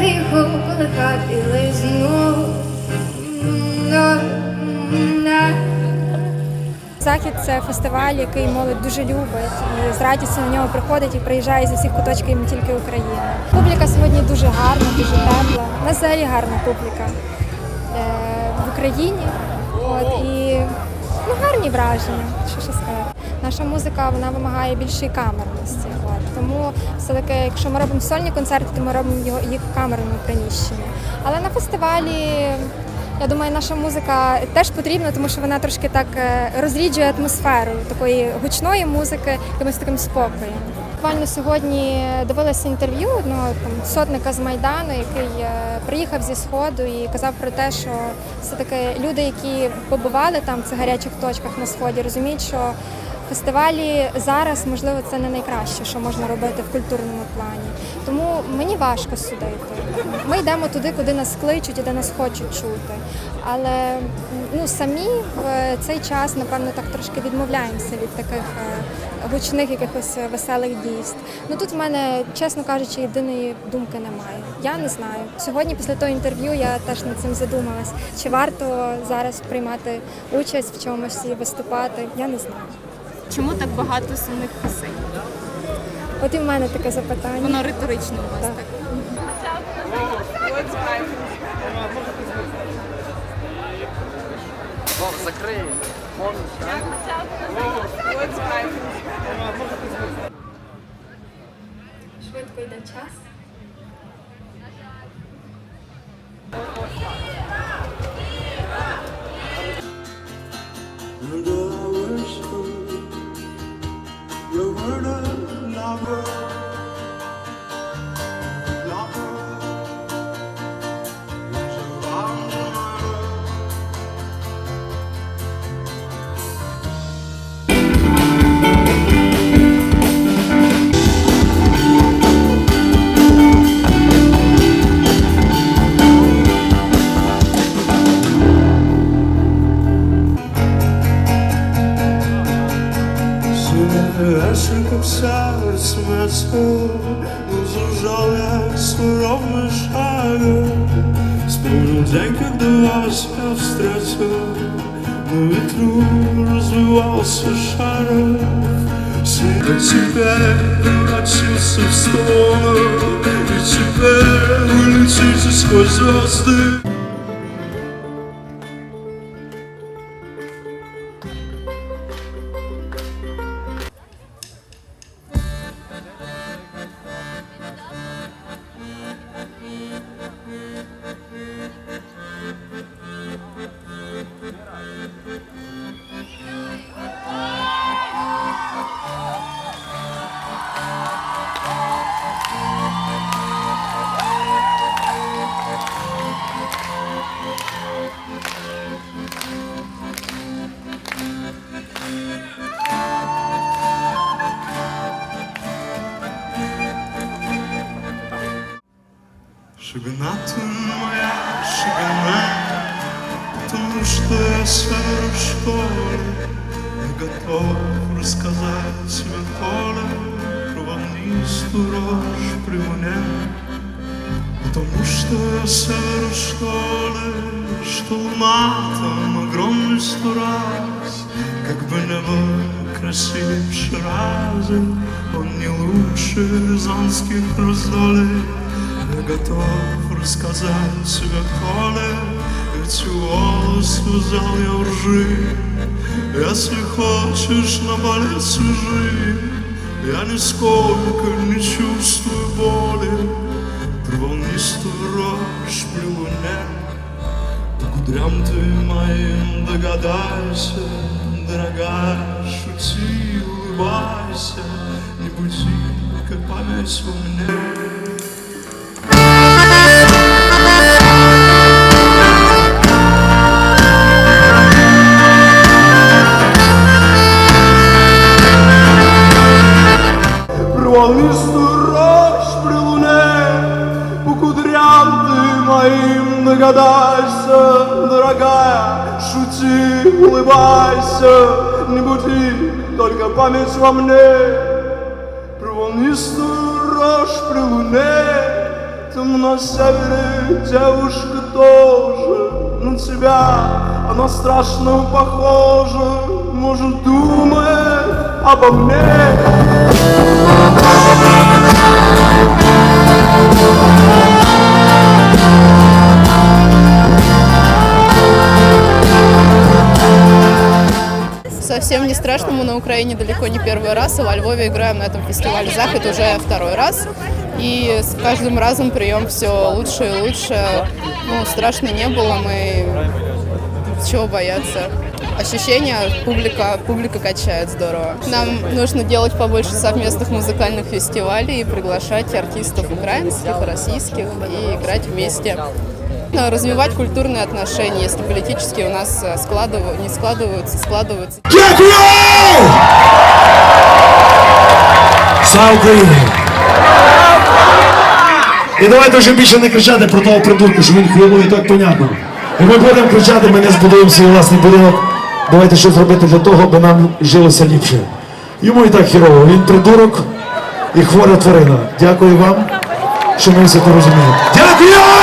тихо колихав білизну. Да. Захід це фестиваль, який молодь дуже любить і з радістю на нього приходить і приїжджає зі всіх куточків не тільки України. Публіка сьогодні дуже гарна, дуже тепла. У нас взагалі гарна публіка е, в Україні. От, і ну, гарні враження, що ще сказати. Наша музика вона вимагає більшої камерності. От. Тому все-таки, якщо ми робимо сольні концерти, то ми робимо їх в камерному приміщенні. Але на фестивалі я думаю, наша музика теж потрібна, тому що вона трошки так е, розріджує атмосферу такої гучної музики, якимось таким спокоєм. Буквально сьогодні дивилася інтерв'ю одного там сотника з Майдану, який е, приїхав зі сходу і казав про те, що все таки люди, які побували там в цих гарячих точках на сході, розуміють, що фестивалі зараз можливо це не найкраще, що можна робити в культурному плані. Тому мені важко судити. Ми йдемо туди, куди нас кличуть і де нас хочуть чути. Але ну самі в цей час, напевно, так трошки відмовляємося від таких е, гучних якихось веселих дійств. Ну тут в мене, чесно кажучи, єдиної думки немає. Я не знаю. Сьогодні, після того інтерв'ю, я теж над цим задумалась. Чи варто зараз приймати участь в чомусь і виступати? Я не знаю. Чому так багато сумних пісень? От і в мене таке запитання. Воно риторичне у вас Так. так. Вов, закрий. Швидко йде час. серце мецо, но зажал я суровый шаг. Вспомнил день, когда вас я встретил, на ветру развивался шаров. Всегда теперь превратился в сторону, и теперь вы летите сквозь звезды. Шагна ты моя, шагна, потому что я сверю школы. Я готов рассказать тебе поле про волнистую рожь при луне. Потому что я сверю школы, что луна там огромный сто раз. Как бы небо красивше раза, он не лучше рязанских раздолей. Я готов рассказать тебе, Коля, Эти волосы взял я в ржи. Если хочешь на балет свежи, Я нисколько не чувствую боли. При волнистую рожь при луне, По кудрям ты моим догадайся, Дорогая, шути, улыбайся, Не буди, как память во мне. Память во мне. Про волнистую рожь при луне, там на севере девушка тоже на тебя, она страшно похожа, может думает обо мне. Совсем не страшно, мы на Украине далеко не первый раз, и во Львове играем на этом фестивале «Заход» уже второй раз. И с каждым разом прием все лучше и лучше. Ну, страшно не было, мы чего бояться. Ощущения, публика, публика качает здорово. Нам нужно делать побольше совместных музыкальных фестивалей и приглашать артистов украинских, российских и играть вместе. Ну, Развивать культурные отношения, если политические у нас э, складыв- не складываются, складываются. Дякую! Слава Україні! І давайте вже більше не кричати про того придурка, що він хуйло і так понятно. І ми будемо кричати, ми не збудуємо свій власний будинок. Давайте щось робити для того, аби нам жилося ліпше. Йому і так хірово. Він придурок і хвора тварина. Дякую вам, що ми все це розуміємо. Дякую!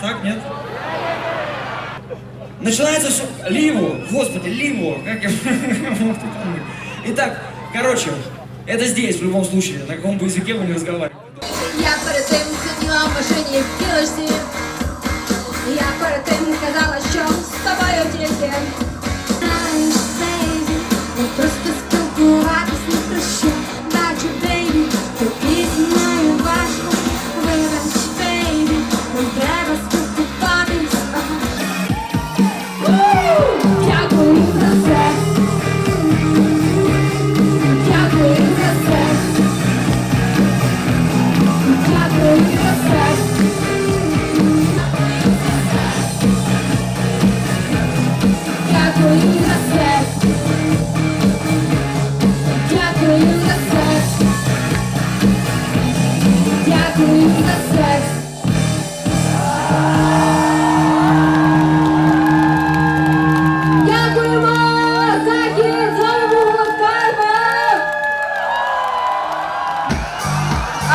Так, нет? Начинается все... Ливо, господи, ливо. Как я... Итак, короче, это здесь, в любом случае, на каком бы языке вы не разговаривали. Я перед тим сиділа в машині в кілочці. Я перед тим казала, що з тобою тільки.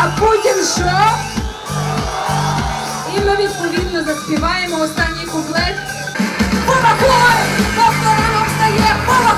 А потім що? І ми відповідно заспіваємо останній куплет. Помахуй! Повторено встає! Помахуй!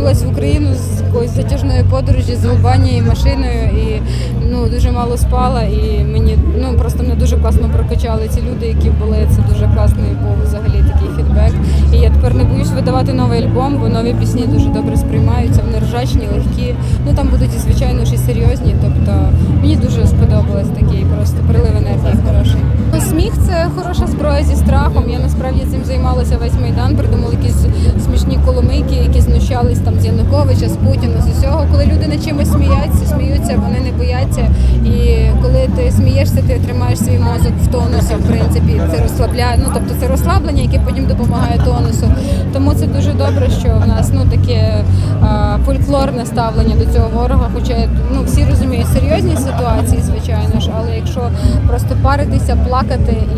Повернулася в Україну з якоїсь затяжної подорожі з Албанією машиною і ну дуже мало спала. І мені ну просто мене дуже класно прокачали ці люди, які були. Це дуже класний був взагалі такий фідбек. І я тепер не боюсь видавати новий альбом, бо нові пісні дуже добре сприймаються. Вони ржачні, легкі. Ну там будуть і звичайно і серйозні. Тобто мені дуже сподобалось такий просто прилив енергії хороший. Сміх це хороша зброя зі страхом. Я насправді цим займалася весь майдан. Придумали якісь смішні коломийки, які знущались там з Януковича, з Путіна, з усього. Коли люди над чимось сміються, сміються, вони не бояться. І коли ти смієшся, ти тримаєш свій мозок в тонусі. В принципі, це розслабляє. Ну тобто це розслаблення, яке потім допомагає тонусу. Тому це дуже добре, що в нас ну таке а, фольклорне ставлення до цього ворога. Хоча ну всі розуміють серйозні ситуації, звичайно ж, але якщо просто паритися, плакати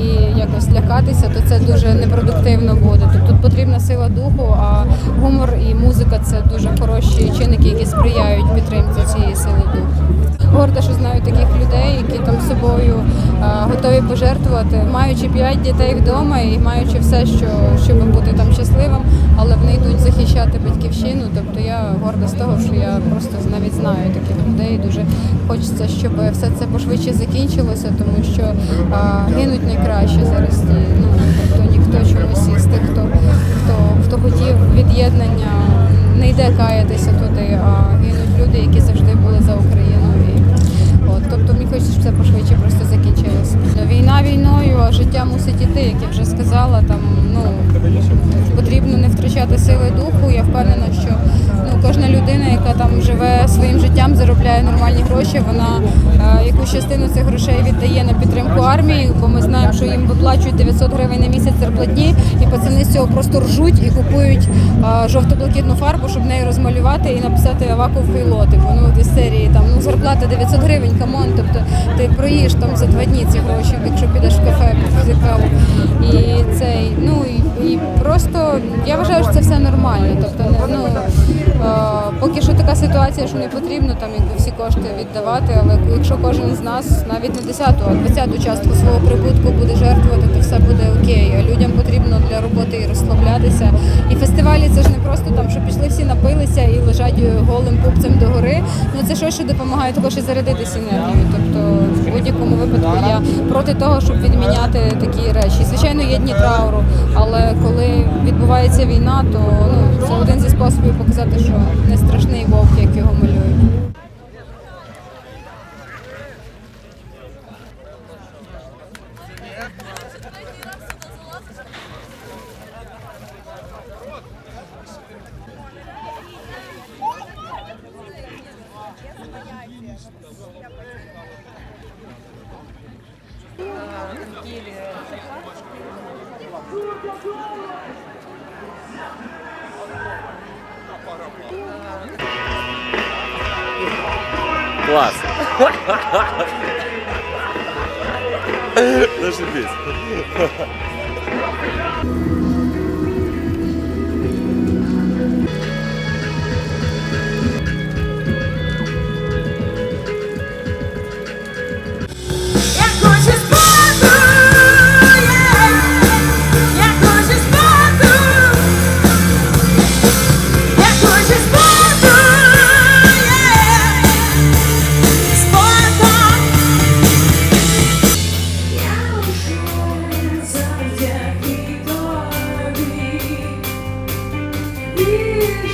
і якось лякатися, то це дуже непродуктивно буде. Тобто тут потрібна сила духу, а гумор і музика це дуже хороші чинники, які сприяють підтримці цієї сили духу. горда, що знаю таких людей, які там собою е, готові пожертвувати, маючи п'ять дітей вдома і маючи все, що щоб бути там щасливим, але вони йдуть захищати батьківщину. Тобто я горда з того, що я просто навіть знаю таких людей. Дуже хочеться, щоб все це пошвидше закінчилося, тому що е, гинуть найкраще зараз. ті, Ну тобто ніхто чомусь із тих, хто хто хто хотів від'єднання, не йде каятися туди, а гинуть люди, які завжди були за Україну. Тобто мені хочеться, щоб це пошвидше просто закінчилося. Війна війною, а життя мусить іти, як я вже сказала. Там ну яка там живе своїм життям, заробляє нормальні гроші. Вона е, якусь частину цих грошей віддає на підтримку армії, бо ми знаємо, що їм виплачують 900 гривень на місяць зарплатні, і пацани з цього просто ржуть і купують е, жовто-блакитну фарбу, щоб нею розмалювати і написати Аваков Хейлотик. Воно от із серії там ну зарплата 900 гривень, камон. Тобто ти проїш там за два дні ці гроші, якщо підеш в кафе каву. І цей, ну і, і просто я вважаю, що це все нормально. Тобто, ну е, поки що така ситуація, що не потрібно там якби всі кошти віддавати, але якщо кожен з нас навіть не 10, а 20 частку свого прибутку буде жертвувати, то все буде окей. А людям потрібно для роботи і розслаблятися. І фестивалі це ж не просто там, що пішли всі напилися і лежать голим пупцем до гори. Ну це щось, що допомагає також і зарядитися енергією. Тобто в будь-якому випадку я проти того, щоб відміняти такі речі. Звичайно, є дні трауру, але коли відбувається війна, то ну це один зі способів показати, що не страшний вовк, як його малюють. Зашибись. Більше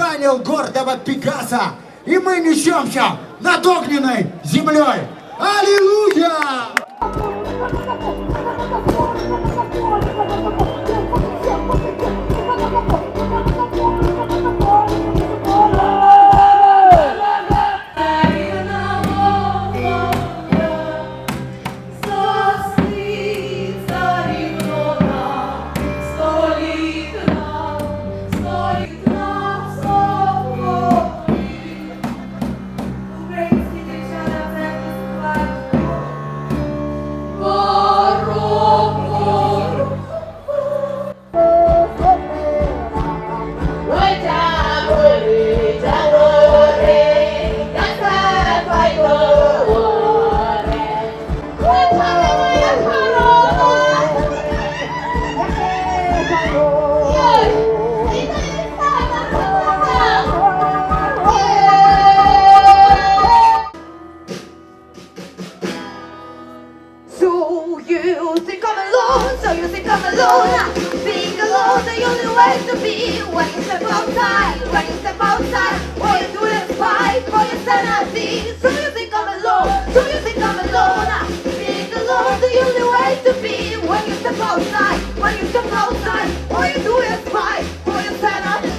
Я заарканил гордого Пикассо, и мы несемся над огненной землей. Аллилуйя! Українські дівчата Alone Being alone, the only way to be When you step outside, when you step outside All you do is fight for your sanity So you think I'm alone, so you think I'm alone Being alone, the only way to be When you step outside, when you step outside All you do is fight for your sanity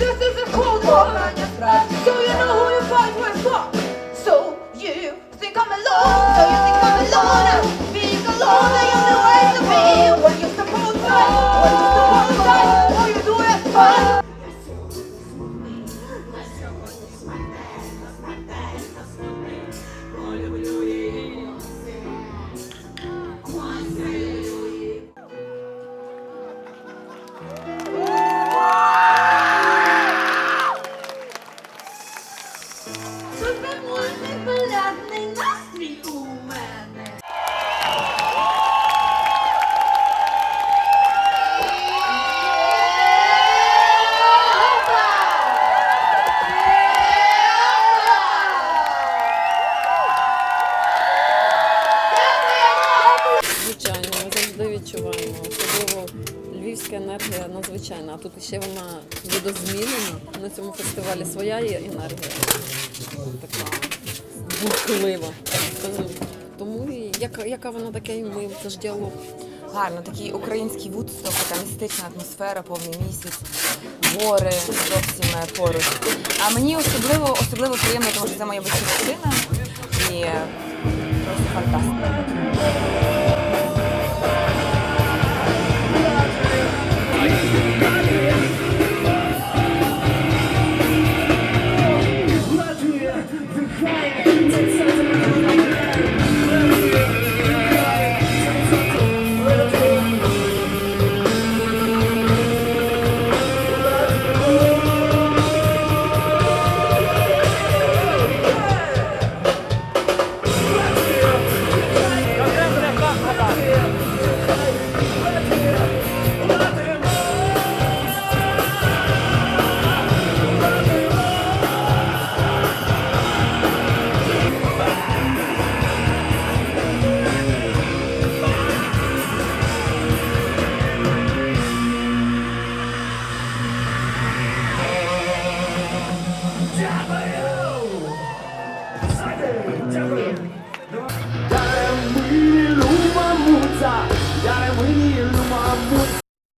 This is a cold war. So you know who you fight with. So you think I'm alone тут ще вона видозмінена. На цьому фестивалі своя є енергія. Така бурхлива. Тому яка, яка вона така і ми, це ж діалог. Гарно, такий український вудсток, така містична атмосфера, повний місяць, гори зовсім е, поруч. А мені особливо особливо приємно, тому що це моя батьківщина і просто фантастика.